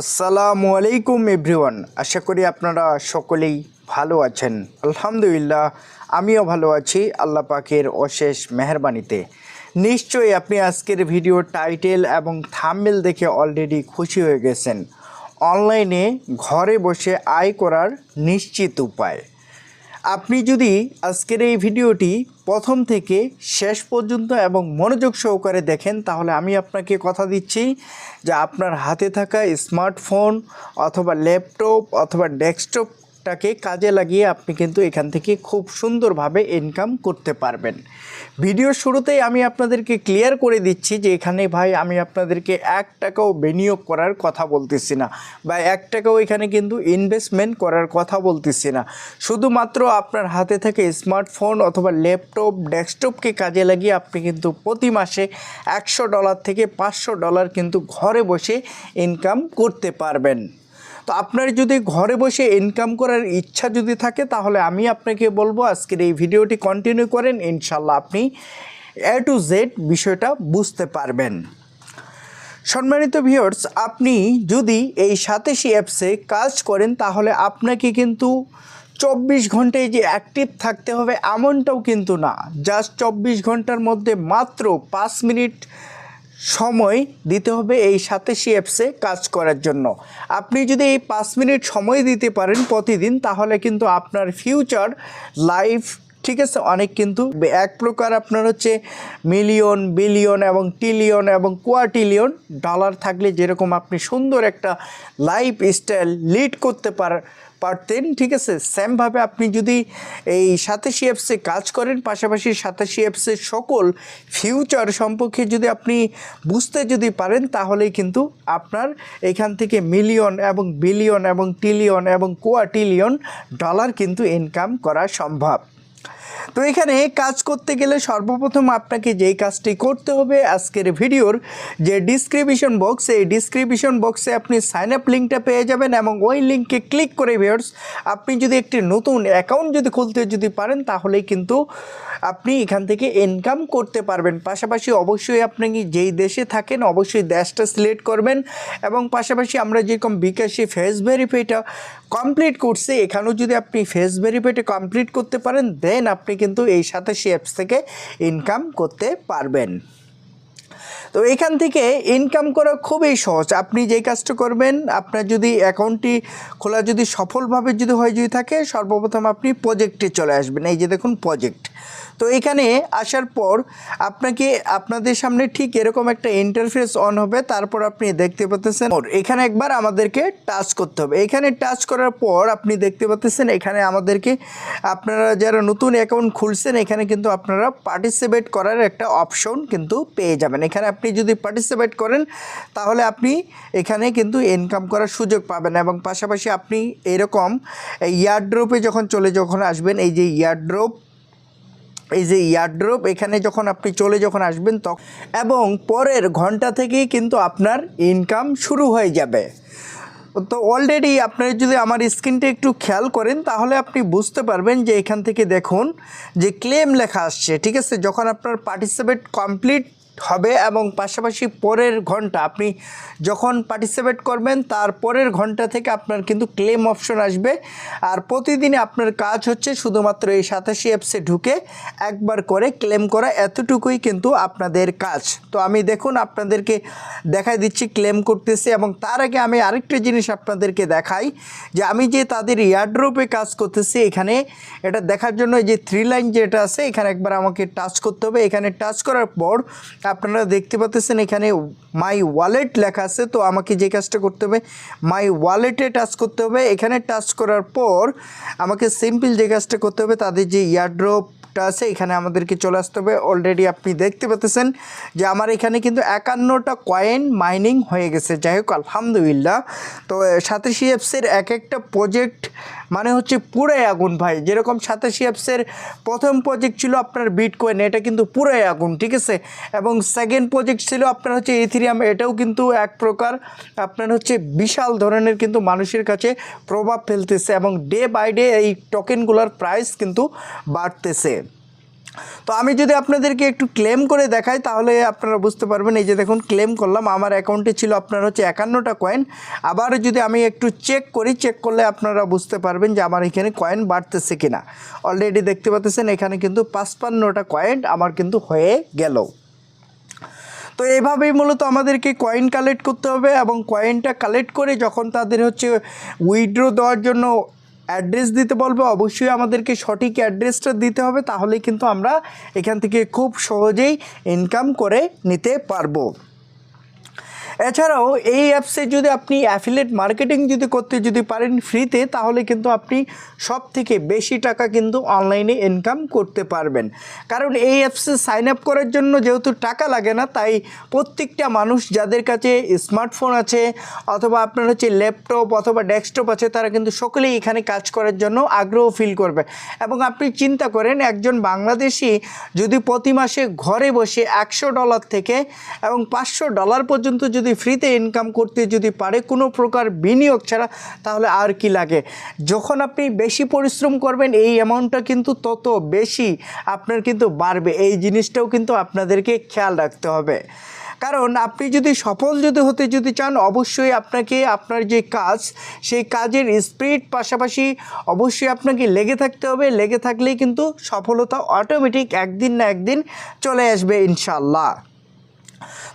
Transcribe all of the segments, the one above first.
আসসালামু আলাইকুম এভরিওয়ান। আশা করি আপনারা সকলেই ভালো আছেন। আলহামদুলিল্লাহ, আমিও ভালো আছি আল্লাহ পাকের অশেষ মেহরবানিতে। নিশ্চয়ই আপনি আজকের ভিডিও টাইটেল এবং থামমেল দেখে অলরেডি খুশি হয়ে গেছেন। অনলাইনে ঘরে বসে আয় করার নিশ্চিত উপায়। আপনি যদি আজকের এই ভিডিওটি প্রথম থেকে শেষ পর্যন্ত এবং মনোযোগ সহকারে দেখেন, তাহলে আমি আপনাকে কথা দিচ্ছি যে আপনার হাতে থাকা স্মার্টফোন অথবা ল্যাপটপ অথবা ডেস্কটপটাকে কাজে লাগিয়ে আপনি কিন্তু এখান থেকে খুব সুন্দরভাবে ইনকাম করতে পারবেন। ভিডিও শুরুতেই আমি আপনাদেরকে ক্লিয়ার করে দিচ্ছি যে এখানে ভাই আমি আপনাদেরকে এক টাকাও বিনিয়োগ করার কথা বলতেছি না বা এক টাকাও এখানে কিন্তু ইনভেস্টমেন্ট করার কথা বলতেছি না। শুধুমাত্র আপনার হাতে থেকে স্মার্টফোন অথবা ল্যাপটপ ডেস্কটপকে কাজে লাগিয়ে আপনি কিন্তু প্রতি মাসে একশো ডলার থেকে পাঁচশো ডলার কিন্তু ঘরে বসে ইনকাম করতে পারবেন। তো আপনার যদি ঘরে বসে ইনকাম করার ইচ্ছা যদি থাকে, তাহলে আমি আপনাকে বলব আজকের এই ভিডিওটি কন্টিনিউ করেন, ইনশাল্লাহ আপনি এ টু জেড বিষয়টা বুঝতে পারবেন। সম্মানিত ভিউয়ার্স আপনি যদি এই সাতাশি অ্যাপসে কাজ করেন, তাহলে আপনাকে কিন্তু চব্বিশ ঘন্টায় যে অ্যাক্টিভ থাকতে হবে, এমনটাও কিন্তু না। জাস্ট চব্বিশ ঘণ্টার মধ্যে মাত্র পাঁচ মিনিট সময় দিতে হবে এই সাতাশি অ্যাপসে কাজ করার জন্য। আপনি যদি এই পাঁচ মিনিট সময় দিতে পারেন প্রতিদিন, তাহলে কিন্তু আপনার ফিউচার লাইফ ঠিক আছে? অনেক কিন্তু এক প্রকার আপনার হচ্ছে মিলিয়ন বিলিয়ন এবং টিলিয়ন এবং কোয়াটিলিয়ন ডলার থাকলে যেরকম আপনি সুন্দর একটা লাইফ স্টাইল লিড করতে পার, পারতেন, ঠিক আছে? সেমভাবে আপনি যদি এই সাতাশি অ্যাপসে কাজ করেন, পাশাপাশি সাতাশি অ্যাপসের সকল ফিউচার সম্পর্কে যদি আপনি বুঝতে যদি পারেন, তাহলেই কিন্তু আপনার এখান থেকে মিলিয়ন এবং বিলিয়ন এবং টিলিয়ন এবং কোয়াটিলিয়ন ডলার কিন্তু ইনকাম করা সম্ভব। তো এখানে কাজ করতে গেলে সর্বপ্রথম আপনাকে যেই কাজটি করতে হবে আজকের ভিডিওর যে ডিসক্রিপশন বক্স এই ডিসক্রিপশন বক্সে আপনি সাইন আপ লিঙ্কটা পেয়ে যাবেন এবং ওই লিঙ্কে ক্লিক করে ভিউয়ার্স আপনি যদি একটি নতুন অ্যাকাউন্ট যদি খুলতে যদি পারেন, তাহলেই কিন্তু আপনি এখান থেকে ইনকাম করতে পারবেন। পাশাপাশি অবশ্যই আপনি যেই দেশে থাকেন, অবশ্যই দেশটা সিলেক্ট করবেন এবং পাশাপাশি আমরা যেরকম বিকাশে ফেস ভেরিফাইটা কমপ্লিট করছি, এখানেও যদি আপনি ফেস ভেরিফাইটা কমপ্লিট করতে পারেন দেন আপনি কিন্তু এই সাতাশি অ্যাপস থেকে ইনকাম করতে পারবেন। তো এখান থেকে ইনকাম করা খুবই সহজ। আপনি যে কাজটা করবেন, আপনার যদি অ্যাকাউন্টটি খোলা যদি সফলভাবে যদি হয়ে যদি থাকে, সর্বপ্রথম আপনি প্রজেক্টে চলে আসবেন। এই যে দেখুন প্রজেক্ট তো এখানে আসার পর আপনাকে আপনাদের সামনে ঠিক এরকম একটা ইন্টারফেস অন হবে, তারপর আপনি দেখতে পাচ্ছেন এখানে একবার আমাদেরকে টাচ করতে হবে। এখানে টাচ করার পর আপনি দেখতে পাচ্ছেন এখানে আমাদেরকে আপনারা যারা নতুন অ্যাকাউন্ট খুলছেন, এখানে কিন্তু আপনারা পার্টিসিপেট করার একটা অপশন কিন্তু পেয়ে যাবেন। এখানে আপনি যদি পার্টিসিপেট করেন, তাহলে আপনি এখানে কিন্তু ইনকাম করার সুযোগ পাবেন এবং পাশাপাশি আপনি এরকম ইয়ারড্রপে যখন চলে যখন আসবেন, এই যে ইয়ারড্রপ এই যে ইয়ারড্রপ, এখানে যখন আপনি চলে যখন আসবেন তখন এবং পরের ঘণ্টা থেকেই কিন্তু আপনার ইনকাম শুরু হয়ে যাবে। তো অলরেডি আপনারা যদি আমার স্ক্রিনটা একটু খেয়াল করেন, তাহলে আপনি বুঝতে পারবেন যে এখান থেকে দেখুন যে ক্লেম লেখা আসছে, ঠিক আছে? যখন আপনার পার্টিসিপেট কমপ্লিট হবে এবং পাশাপাশি পরের ঘণ্টা আপনি যখন পার্টিসিপেট করবেন, তার পরের ঘণ্টা থেকে আপনার কিন্তু ক্লেম অপশন আসবে। আর প্রতিদিনে আপনার কাজ হচ্ছে শুধুমাত্র এই সাতাশি অ্যাপসে ঢুকে একবার করে ক্লেম করা, এতটুকুই কিন্তু আপনাদের কাজ। তো আমি দেখুন আপনাদেরকে দেখাই দিচ্ছি ক্লেম করতেছি এবং তার আগে আমি আরেকটা জিনিস আপনাদেরকে দেখাই, যে আমি যে তাদের ইয়ারড্রপে কাজ করতেছি এখানে, এটা দেখার জন্য যে থ্রি লাইন যেটা আছে, এখানে একবার আমাকে টাচ করতে হবে। এখানে টাচ করার পর আপনারা দেখতে পাচ্ছেন এখানে মাই ওয়ালেট লেখা আছে, তো আমাকে যে কাজটা করতে হবে মাই ওয়ালেটে টাচ করতে হবে। এখানে টাচ করার পর আমাকে সিম্পল যে কাজটা করতে হবে, তাদের যে ইয়ারড্রপ আছে, এখানে আমাদেরকে চলে আসতে হবে। অলরেডি আপনি দেখতে পাচ্ছেন যে আমার এখানে কিন্তু একান্নটা কয়েন মাইনিং হয়ে গেছে। যাই হোক, আলহামদুলিল্লাহ। তো সাতাশি অ্যাপসের এক একটা প্রজেক্ট মানে হচ্ছে পুরাই আগুন ভাই। যেরকম সাতাশি অ্যাপসের প্রথম প্রজেক্ট ছিল আপনার বিটকয়েন এটা কিন্তু পুরাই আগুন, ঠিক আছে? এবং সেকেন্ড প্রজেক্ট ছিল আপনার হচ্ছে ইথিরিয়াম এটাও কিন্তু এক প্রকার আপনার হচ্ছে বিশাল ধরনের কিন্তু মানুষের কাছে প্রভাব ফেলতেছে এবং ডে বাই ডে এই টোকেনগুলোর প্রাইস কিন্তু বাড়তেছে। তো আমি যদি আপনাদেরকে একটু ক্লেম করে দেখাই, তাহলে আপনারা বুঝতে পারবেন। এই যে দেখুন ক্লেম করলাম। আমার অ্যাকাউন্টে ছিল আপনার হচ্ছে একান্নটা কয়েন আবার যদি আমি একটু চেক করি চেক করলে আপনারা বুঝতে পারবেন যে আমার এখানে কয়েন বাড়তেছে কিনা। অলরেডি দেখতে পাচ্ছেন, এখানে কিন্তু পাঁচপান্নটা কয়েন আমার কিন্তু হয়ে গেল। তো এইভাবেই মূলত আমাদেরকে কয়েন কালেক্ট করতে হবে এবং কয়েনটা কালেক্ট করে যখন তাদের হচ্ছে উইড্রো দেওয়ার জন্য অ্যাড্রেস দিতে বলবে, অবশ্যই আমাদেরকে সঠিক অ্যাড্রেসটা দিতে হবে তাহলে কিন্তু আমরা এখান থেকে খুব সহজেই ইনকাম করে নিতে পারব। এছাড়াও এই অ্যাপসে যদি আপনি অ্যাফিলেট মার্কেটিং যদি করতে যদি পারেন ফ্রিতে তাহলে কিন্তু আপনি সব থেকে বেশি টাকা কিন্তু অনলাইনে ইনকাম করতে পারবেন। কারণ এই অ্যাপসে সাইন আপ করার জন্য যেহেতু টাকা লাগে না, তাই প্রত্যেকটা মানুষ যাদের কাছে স্মার্টফোন আছে অথবা আপনার হচ্ছে ল্যাপটপ অথবা ডেস্কটপ আছে, তারা কিন্তু সকলেই এখানে কাজ করার জন্য আগ্রহ ফিল করবে। এবং আপনি চিন্তা করেন, একজন বাংলাদেশি যদি প্রতি মাসে ঘরে বসে একশো ডলার থেকে এবং পাঁচশো ডলার পর্যন্ত যদি ফ্রিতে ইনকাম করতে যদি পারে কোনো প্রকার বিনিয়োগ ছাড়া, তাহলে আর কি লাগে? যখন আপনি বেশি পরিশ্রম করবেন, এই অ্যামাউন্টটা কিন্তু তত বেশি আপনার কিন্তু বাড়বে। এই জিনিসটাও কিন্তু আপনাদেরকে খেয়াল রাখতে হবে। কারণ আপনি যদি সফল যদি হতে যদি চান, অবশ্যই আপনাকে আপনার যে কাজ, সেই কাজের স্পিড পাশাপাশি অবশ্যই আপনাকে লেগে থাকতে হবে। লেগে থাকলেই কিন্তু সফলতা অটোমেটিক একদিন না একদিন চলে আসবে ইনশাল্লাহ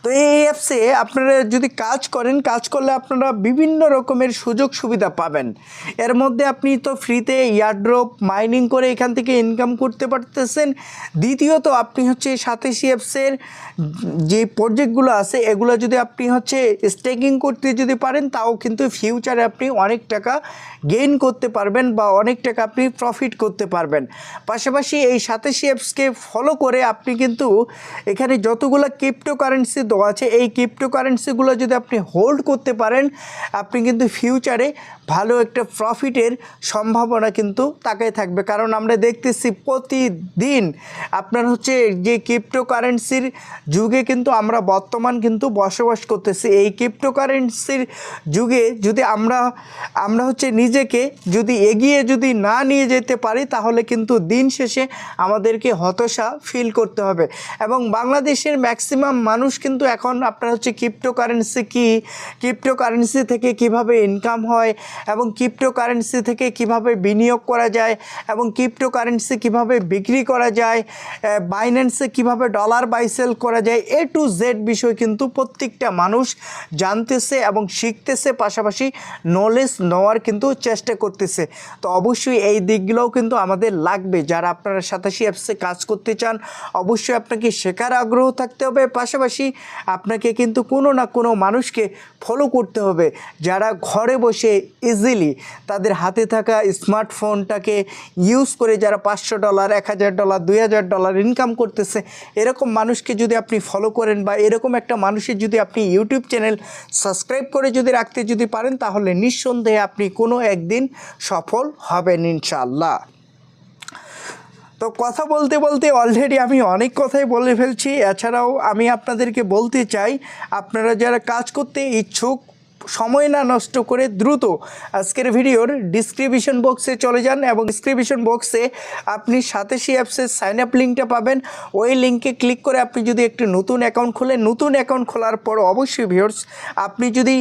তো এই অ্যাপসে আপনারা যদি কাজ করেন, কাজ করলে আপনারা বিভিন্ন রকমের সুযোগ সুবিধা পাবেন। এর মধ্যে আপনি তো ফ্রিতে ইয়ারড্রপ মাইনিং করে এখান থেকে ইনকাম করতে পারতেছেন। দ্বিতীয়ত, আপনি হচ্ছে সাতাশি অ্যাপসের যে প্রজেক্টগুলো আছে, এগুলো যদি আপনি হচ্ছে স্টেকিং করতে যদি পারেন, তাও কিন্তু ফিউচারে আপনি অনেক টাকা গেইন করতে পারবেন বা অনেক টাকা আপনি প্রফিট করতে পারবেন। পাশাপাশি এই সাতাশি অ্যাপসকে ফলো করে আপনি কিন্তু এখানে যতগুলো ক্রিপ্টোকারেন্সি দেওয়া আছে, এই ক্রিপ্টোকারেন্সিগুলো যদি আপনি হোল্ড করতে পারেন, আপনি কিন্তু ফিউচারে ভালো একটা প্রফিটের সম্ভাবনা কিন্তু তাকায় থাকবে। কারণ আমরা দেখতেছি প্রতিদিন আপনার হচ্ছে যে ক্রিপ্টোকারেন্সির যুগে কিন্তু আমরা বর্তমান কিন্তু বসবাস করতেছি। এই ক্রিপ্টোকারেন্সির যুগে যদি আমরা আমরা হচ্ছে নিজেকে যদি এগিয়ে যদি না নিয়ে যেতে পারি, তাহলে কিন্তু দিন শেষে আমাদেরকে হতাশা ফিল করতে হবে। এবং বাংলাদেশের ম্যাক্সিমাম মানুষ কিন্তু এখন আপনার হচ্ছে ক্রিপ্টোকারেন্সি কি? ক্রিপ্টোকারেন্সি থেকে কীভাবে ইনকাম হয় এবং ক্রিপ্টোকারেন্সি থেকে কীভাবে বিনিয়োগ করা যায় এবং ক্রিপ্টোকারেন্সি কীভাবে বিক্রি করা যায় বাইন্যান্সে কীভাবে ডলার বাই সেল করা যায় এ টু জেড বিষয় কিন্তু প্রত্যেকটা মানুষ জানতেছে এবং শিখতেছে, পাশাপাশি নলেজ নেওয়ার কিন্তু চেষ্টা করতেছে। তো অবশ্যই এই দিকগুলোও কিন্তু আমাদের লাগবে। যারা আপনারা সাতাশি অ্যাপসে কাজ করতে চান, অবশ্যই আপনাকে শেখার আগ্রহ থাকতে হবে। পাশাপাশি আপনাকে কিন্তু কোনো না কোনো মানুষকে ফলো করতে হবে। যারা ঘরে বসে ইজিলি তাদের হাতে থাকা স্মার্টফোনটাকে ইউজ করে যারা পাঁচশো ডলার এক হাজার ডলার দুই হাজার ডলার ইনকাম করতেছে, এরকম মানুষকে যদি আপনি ফলো করেন বা এরকম একটা মানুষের যদি আপনি ইউটিউব চ্যানেল সাবস্ক্রাইব করে যদি রাখতে যদি পারেন, তাহলে নিঃসন্দেহে আপনি কোনো একদিন সফল হবেন ইনশাল্লাহ তো কথা বলতে বলতে অলরেডি আমি অনেক কথাই বলে ফেলছি। এছাড়াও আমি আপনাদেরকে বলতে চাই, আপনারা যারা কাজ করতে ইচ্ছুক সময় না নষ্ট করে দ্রুত আজকের ভিডিওর ডিসক্রিপশন বক্সে চলে যান এবং ডিসক্রিপশন বক্সে আপনি সাতাশি অ্যাপসের সাইন আপ লিঙ্কটা পাবেন। ওই লিঙ্কে ক্লিক করে আপনি যদি একটি নতুন অ্যাকাউন্ট খোলেন, নতুন অ্যাকাউন্ট খোলার পর অবশ্যই ভিউর্স আপনি যদি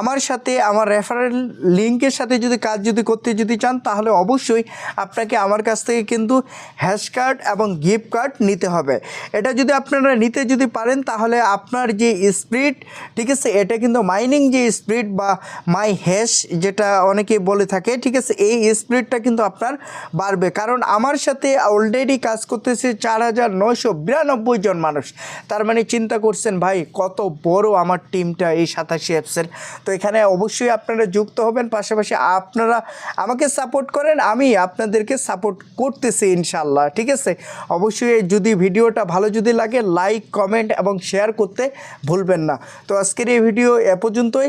আমার সাথে, আমার রেফারেল লিঙ্কের সাথে যদি কাজ যদি করতে যদি চান, তাহলে অবশ্যই আপনাকে আমার কাছ থেকে কিন্তু হ্যাশ কার্ড এবং গিফট কার্ড নিতে হবে। এটা যদি আপনারা নিতে যদি পারেন, তাহলে আপনার যে স্পিড ঠিক আছে, এটা কিন্তু মাইনিং যে স্পিড বা মাই হ্যাশ যেটা অনেকে বলে থাকে, ঠিক আছে, এই স্পিডটা কিন্তু আপনার বাড়বে। কারণ আমার সাথে অলরেডি কাজ করতেছে চার হাজার বিরানব্বই জন মানুষ। তার মানে চিন্তা করছেন, ভাই, কত বড় আমার টিমটা এই সাতাশি অ্যাপসের। তো এখানে অবশ্যই আপনারা যুক্ত হবেন, পাশাপাশি আপনারা আমাকে সাপোর্ট করেন, আমি আপনাদেরকে সাপোর্ট করতেছি ইনশাল্লাহ ঠিক আছে? অবশ্যই যদি ভিডিওটা ভালো যদি লাগে লাইক কমেন্ট এবং শেয়ার করতে ভুলবেন না। তো আজকের এই ভিডিও এ পর্যন্তই।